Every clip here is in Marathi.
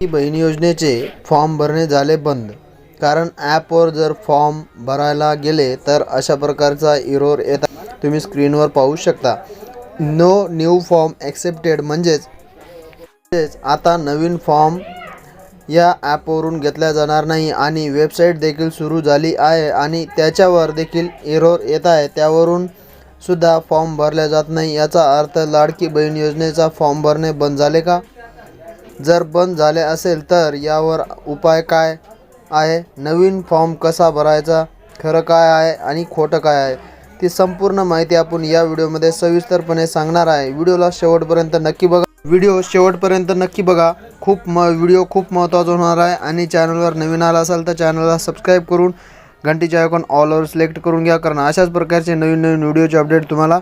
बहीण योजनेचे फॉर्म भरणे झाले बंद. कारण ॲपवर जर फॉर्म भरायला गेले तर अशा प्रकारचा इरोर येत तुम्ही स्क्रीनवर पाहू शकता. नो न्यू फॉर्म ॲक्सेप्टेड म्हणजेच म्हणजेच आता नवीन फॉर्म या ॲपवरून घेतला जाणार नाही आणि वेबसाईट देखील सुरू झाली आहे आणि त्याच्यावर देखील एरोर येत आहे. त्यावरून सुद्धा फॉर्म भरला जात नाही. याचा अर्थ लाडकी बहीण योजनेचा फॉर्म भरणे बंद झाले का? जर बंद झाले असेल तर यावर उपाय काय आहे? नवीन फॉर्म कसा भरायचा? खरं काय आहे आणि खोटं काय आहे? ती संपूर्ण माहिती आपण या व्हिडिओमध्ये सविस्तरपणे सांगणार आहे. व्हिडिओला शेवटपर्यंत नक्की बघा. व्हिडिओ शेवटपर्यंत नक्की बघा. खूप म व्हिडिओ खूप महत्त्वाचा होणार आहे आणि चॅनलवर नवीन आला असाल तर चॅनलला सबस्क्राईब करून घंटीच्या आयकॉन ऑलवर सिलेक्ट करून घ्या कारण अशाच प्रकारचे नवीन नवीन व्हिडिओचे अपडेट तुम्हाला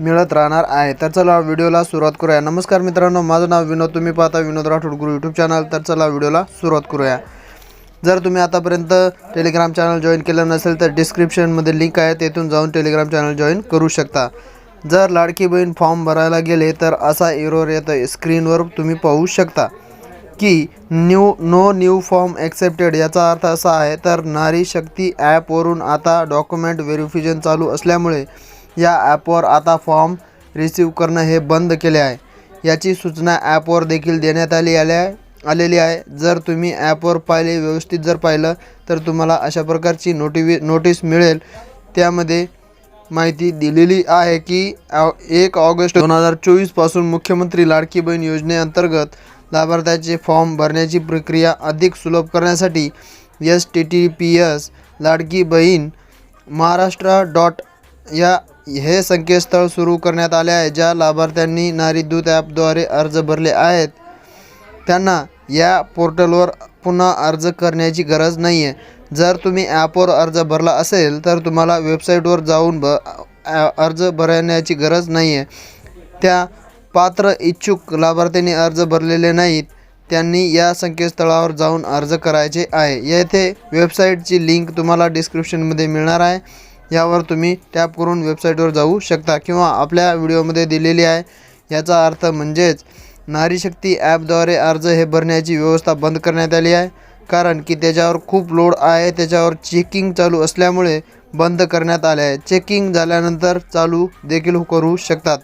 मिळत राहणार आहे. तर चला व्हिडिओला सुरुवात करूया. नमस्कार मित्रांनो माझं नाव विनोद. तुम्ही पाहता विनोद राठोड गुरु यूट्यूब चॅनल तर चला व्हिडिओला सुरुवात करूया. जर तुम्ही आतापर्यंत टेलिग्राम चॅनल जॉईन केलं नसेल तर डिस्क्रिप्शनमध्ये लिंक आहे. तेथून जाऊन टेलिग्राम चॅनल जॉईन करू शकता. जर लाडकी बहीण फॉर्म भरायला गेले तर असा एरोर येतं स्क्रीनवर तुम्ही पाहू शकता की new no new form accepted याचा अर्थ असा आहे. तर नारी शक्ती ॲपवरून आता डॉक्युमेंट व्हेरिफिकेशन चालू असल्यामुळे या ॲपवर आता फॉर्म रिसीव करणं हे बंद केले आहे. याची सूचना ॲपवर देखील देण्यात आली आल्या आलेली आहे. जर तुम्ही ॲपवर पाहिले व्यवस्थित जर पाहिलं तर तुम्हाला अशा प्रकारची नोटिवि नोटीस मिळेल. त्यामध्ये माहिती दिलेली आहे की एक ऑगस्ट दोन हजार चोवीसपासून मुख्यमंत्री लाडकी बहीण योजनेअंतर्गत लाभार्थ्याचे फॉर्म भरण्याची प्रक्रिया अधिक सुलभ करण्यासाठी S T T P S Ladki Bahin Maharashtra dot या हे संकेतस्थळ सुरू करण्यात आले आहे. ज्या लाभार्थ्यांनी नारीदूत ॲपद्वारे अर्ज भरले आहेत त्यांना या पोर्टलवर पुन्हा अर्ज करण्याची गरज नाही आहे जर तुम्ही ॲपवर अर्ज भरला असेल तर तुम्हाला वेबसाईटवर जाऊन ब अर्ज भरण्याची गरज नाही आहे त्या पात्र इच्छुक लाभार्थ्यांनी अर्ज भरलेले नाहीत त्यांनी या संकेतस्थळावर जाऊन अर्ज करायचे आहे. येथे वेबसाईटची लिंक तुम्हाला डिस्क्रिप्शनमध्ये मिळणार आहे. यावर तुम्ही टॅप करून वेबसाईटवर जाऊ शकता किंवा आपल्या व्हिडिओमध्ये दिलेली आहे. याचा अर्थ म्हणजेच नारीशक्ती ॲपद्वारे अर्ज हे भरण्याची व्यवस्था बंद करण्यात आली आहे. कारण की त्याच्यावर खूप लोड आहे त्याच्यावर चेकिंग चालू असल्यामुळे बंद करण्यात आले आहे. चेकिंग झाल्यानंतर चालू देखील करू शकतात.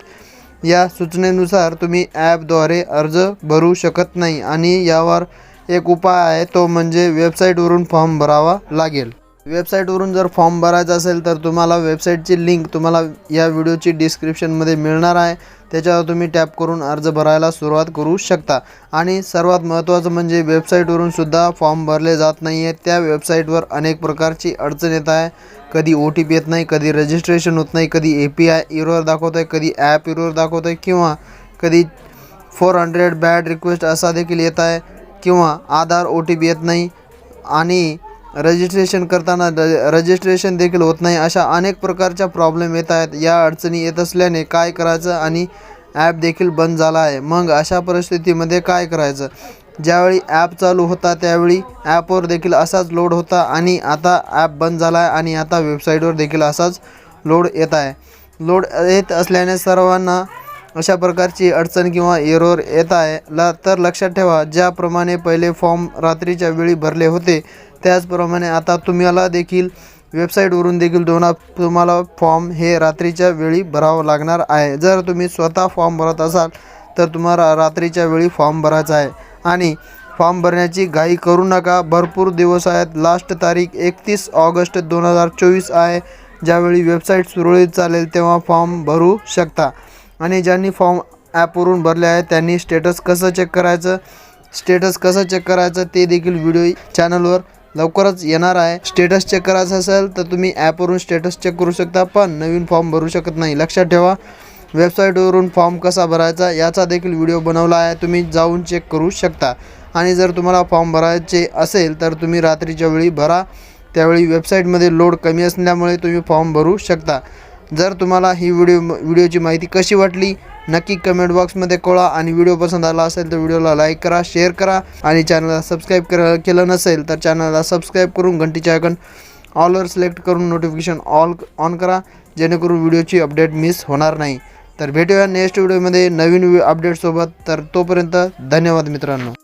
या सूचनेनुसार तुम्ही ॲपद्वारे अर्ज भरू शकत नाही आणि यावर एक उपाय आहे तो म्हणजे वेबसाईटवरून फॉर्म भरावा लागेल. वेबसाईटवरून जर फॉर्म भरायचा असेल तर तुम्हाला वेबसाईटची लिंक तुम्हाला या व्हिडिओची डिस्क्रिप्शनमध्ये मिळणार आहे. त्याच्यावर तुम्ही टॅप करून अर्ज भरायला सुरुवात करू शकता. आणि सर्वात महत्त्वाचं म्हणजे वेबसाईटवरून सुद्धा फॉर्म भरले जात नाही आहे त्या वेबसाईटवर अनेक प्रकारची अडचण येत आहे. कधी ओ टी पी येत नाही कधी रजिस्ट्रेशन होत नाही कधी ए पी आय इरोर दाखवत आहे कधी ॲप इरोर दाखवत आहे किंवा कधी फोर हंड्रेड बॅड रिक्वेस्ट असा देखील येत आहे किंवा आधार ओ टी पी येत नाही. आणि रजिस्ट्रेशन करताना र रजिस्ट्रेशन देखील होत नाही अशा अनेक प्रकारच्या प्रॉब्लेम येत आहेत. या अडचणी येत असल्याने काय करायचं आणि ॲप देखील बंद झाला आहे. मग अशा परिस्थितीमध्ये काय करायचं? ज्यावेळी ॲप चालू होता त्यावेळी ॲपवर देखील असाच लोड होता आणि आता ॲप बंद झाला आहे आणि आता वेबसाईटवर देखील असाच लोड येत आहे. लोड येत असल्याने सर्वांना अशा प्रकारची अडचण किंवा एरोर येत आहे ला तर लक्षात ठेवा. ज्याप्रमाणे पहिले फॉर्म रात्रीच्या वेळी भरले होते त्याचप्रमाणे आता तुम्हाला देखील वेबसाईटवरून देखील दोन तुम्हाला फॉर्म हे रात्रीच्या वेळी भरावं लागणार आहे. जर तुम्ही स्वतः फॉर्म भरत असाल तर तुम्हाला रात्रीच्या वेळी फॉर्म भरायचा आहे. आणि फॉर्म भरण्याची घाई करू नका. भरपूर दिवस आहेत. लास्ट तारीख एकतीस ऑगस्ट दोन हजार चोवीस आहे. ज्यावेळी वेबसाईट सुरळीत चालेल तेव्हा फॉर्म भरू शकता. आणि ज्यांनी फॉर्म ॲपवरून भरले आहे त्यांनी स्टेटस कसं चेक करायचं स्टेटस कसं चेक करायचं ते देखील व्हिडिओ चॅनलवर लवकरच येणार आहे. स्टेटस चेक करायचं असेल तर तुम्ही ॲपवरून स्टेटस चेक करू शकता पण नवीन फॉर्म भरू शकत नाही. लक्षात ठेवा वेबसाईटवरून फॉर्म कसा भरायचा याचा देखील व्हिडिओ बनवला आहे तुम्ही जाऊन चेक करू शकता. आणि जर तुम्हाला फॉर्म भरायचे असेल तर तुम्ही रात्रीच्या वेळी भरा त्यावेळी वेबसाईटमध्ये लोड कमी असल्यामुळे तुम्ही फॉर्म भरू शकता. जर तुम्हाला ही व्हिडिओ व्हिडिओची माहिती कशी वाटली नक्की कमेंट बॉक्समध्ये कळा आणि व्हिडिओ पसंत आला असेल तर व्हिडिओला लाईक करा शेअर करा. आणि चॅनलला सबस्क्राईब करा केलं नसेल तर चॅनलला सबस्क्राईब करून घंटीच्या आयकन ऑलवर सिलेक्ट करून नोटिफिकेशन ऑल ऑन करा. जेणेकरून व्हिडिओची अपडेट मिस होणार नाही. तर भेटूया नेक्स्ट व्हिडिओमध्ये नवीन अपडेटसोबत तर तोपर्यंत धन्यवाद मित्रांनो.